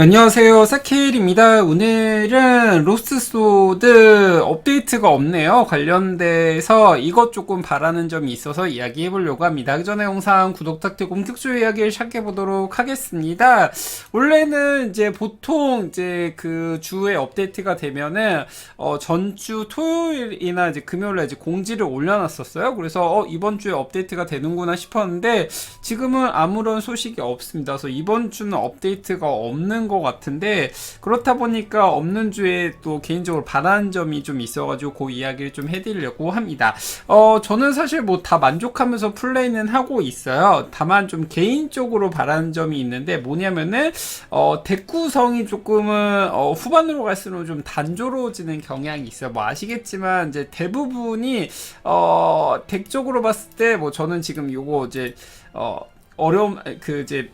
안녕하세요. 사케일입니다. 오늘은 로스소드 업데이트가 없네요. 관련돼서 이것 조금 바라는 점이 있어서 이야기해 보려고 합니다. 그 전에 영상 구독 탁트 본격적으로 이야기를 시작해 보도록 하겠습니다. 원래는 이제 보통 이제 그 주에 업데이트가 되면은 어 전주 토요일이나 이제 금요일에 이제 공지를 올려놨었어요. 그래서 어 이번 주에 업데이트가 되는구나 싶었는데 지금은 아무런 소식이 없습니다. 그래서 이번 주는 업데이트가 없는 것 같은데 그렇다 보니까 없는 주에 또 개인적으로 바라는 점이 좀 있어가지고 그 이야기를 좀 해드리려고 합니다. 어 저는 사실 뭐 다 만족하면서 플레이는 하고 있어요. 다만 좀 개인적으로 바라는 점이 있는데 뭐냐면은 어 덱구성이 조금은 어 후반으로 갈수록 좀 단조로워지는 경향이 있어요. 뭐 아시겠지만 이제 대부분이 어 덱적으로 봤을 때 뭐 저는 지금 요거 이제 어 어려움 그 이제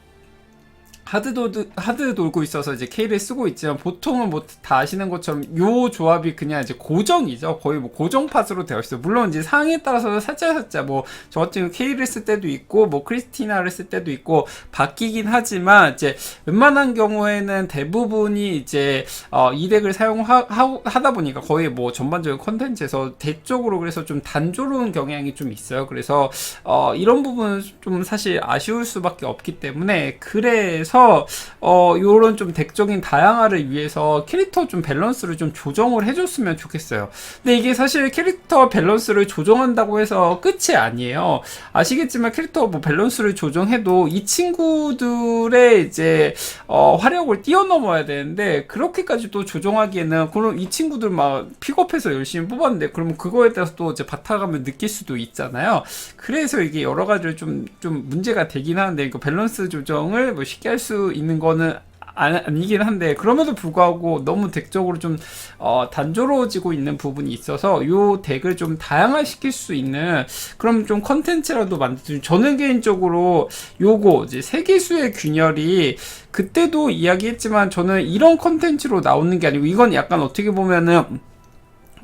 하드 돌 하드 돌고 있어서 이제 K를 쓰고 있지만 보통은 뭐 다 아시는 것처럼 요 조합이 그냥 이제 고정이죠. 거의 뭐 고정 팟으로 되어 있어요. 물론 이제 상황에 따라서 살짝 살짝 뭐 저 같은 경우 K를 쓸 때도 있고 뭐 크리스티나를 쓸 때도 있고 바뀌긴 하지만 이제 웬만한 경우에는 대부분이 이제 어, 이 덱을 사용하다 보니까 거의 뭐 전반적인 컨텐츠에서 대 쪽으로 그래서 좀 단조로운 경향이 좀 있어요. 그래서 어, 이런 부분은 좀 사실 아쉬울 수밖에 없기 때문에 그래서 어, 요런 좀 덱적인 다양화를 위해서 캐릭터 좀 밸런스를 좀 조정을 해줬으면 좋겠어요. 근데 이게 사실 캐릭터 밸런스를 조정한다고 해서 끝이 아니에요. 아시겠지만 캐릭터 뭐 밸런스를 조정해도 이 친구들의 이제 어, 화력을 뛰어넘어야 되는데 그렇게까지 또 조정하기에는 그럼 이 친구들 막 픽업해서 열심히 뽑았는데 그러면 그거에 따라서 또 이제 바탕하면 느낄 수도 있잖아요. 그래서 이게 여러 가지로 좀, 좀 문제가 되긴 하는데 그 밸런스 조정을 뭐 쉽게 할 수 있는 거는 아, 아니긴 한데 그럼에도 불구하고 너무 덱적으로 좀 어, 단조로워지고 있는 부분이 있어서 요 덱을 좀 다양화시킬 수 있는 그럼 좀 컨텐츠라도 만들 저는 개인적으로 요거 이제 세계수의 균열이 그때도 이야기했지만 저는 이런 컨텐츠로 나오는 게 아니고 이건 약간 어떻게 보면은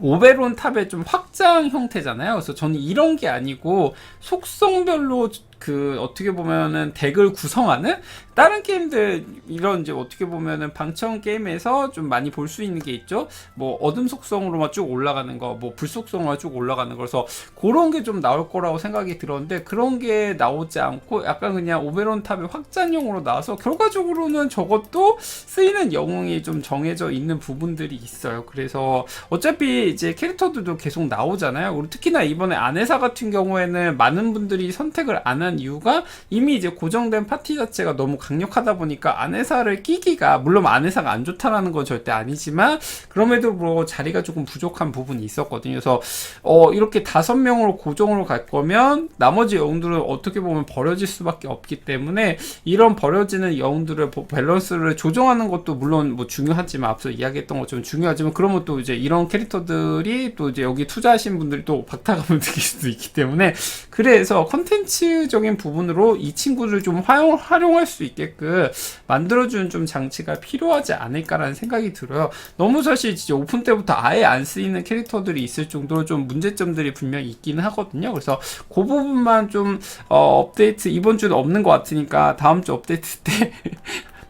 오베론 탑의 좀 확장 형태잖아요. 그래서 저는 이런 게 아니고 속성별로 그 어떻게 보면은 덱을 구성하는 다른 게임들 이런 이제 어떻게 보면은 방청 게임에서 좀 많이 볼 수 있는 게 있죠. 뭐 어둠 속성으로만 쭉 올라가는 거, 뭐 불 속성으로 쭉 올라가는 거. 그래서 그런 게 좀 나올 거라고 생각이 들었는데 그런 게 나오지 않고 약간 그냥 오베론 탑의 확장용으로 나와서 결과적으로는 저것도 쓰이는 영웅이 좀 정해져 있는 부분들이 있어요. 그래서 어차피 이제 캐릭터들도 계속 나오잖아요. 그리고 특히나 이번에 아네사 같은 경우에는 많은 분들이 선택을 안한 이유가 이미 이제 고정된 파티 자체가 너무 강력하다 보니까 아네사를 끼기가 물론 아네사가 안 좋다라는 건 절대 아니지만 그럼에도 불구하고 자리가 조금 부족한 부분이 있었거든요. 그래서 어 이렇게 다섯 명으로 고정으로 갈 거면 나머지 영웅들은 어떻게 보면 버려질 수밖에 없기 때문에 이런 버려지는 영웅들을 밸런스를 조정하는 것도 물론 뭐 중요하지만 앞서 이야기했던 것처럼 중요하지만 그러면 또 이제 이런 캐릭터들이 또 이제 여기 투자하신 분들이 또 박탈감을 느낄 수도 있기 때문에 그래서 컨텐츠적 인 부분으로 이 친구를 좀 활용, 활용할 수 있게끔 만들어주는 좀 장치가 필요하지 않을까라는 생각이 들어요. 너무 사실 진짜 오픈 때부터 아예 안 쓰이는 캐릭터들이 있을 정도로 좀 문제점들이 분명히 있기는 하거든요. 그래서 그 부분만 좀 어, 업데이트 이번 주는 없는 것 같으니까 다음 주 업데이트 때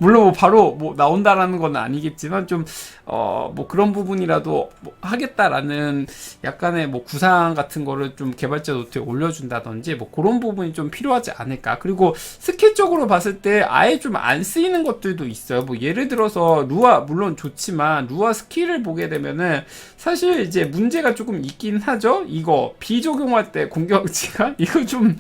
물론 뭐 바로 뭐 나온다라는 건 아니겠지만 좀 어 뭐 그런 부분이라도 뭐 하겠다라는 약간의 뭐 구상 같은 거를 좀 개발자 노트에 올려준다든지 뭐 그런 부분이 좀 필요하지 않을까. 그리고 스킬적으로 봤을 때 아예 좀 안 쓰이는 것들도 있어요. 뭐 예를 들어서 루아 물론 좋지만 루아 스킬을 보게 되면은 사실 이제 문제가 조금 있긴 하죠. 이거 비적용할 때 공격치가 이거 좀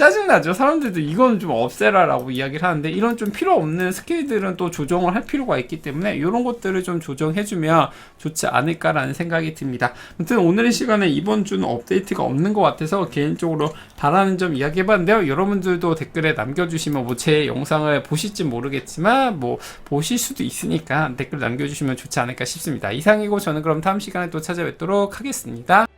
짜증나죠. 사람들도 이건 좀 없애라라고 이야기를 하는데 이런 좀 필요 없는 스킬들은 또 조정을 할 필요가 있기 때문에 이런 것들을 좀 조정해주면 좋지 않을까라는 생각이 듭니다. 아무튼 오늘의 시간에 이번 주는 업데이트가 없는 것 같아서 개인적으로 바라는 점 이야기해봤는데요. 여러분들도 댓글에 남겨주시면 뭐 제 영상을 보실지 모르겠지만 뭐 보실 수도 있으니까 댓글 남겨주시면 좋지 않을까 싶습니다. 이상이고 저는 그럼 다음 시간에 또 찾아뵙도록 하겠습니다.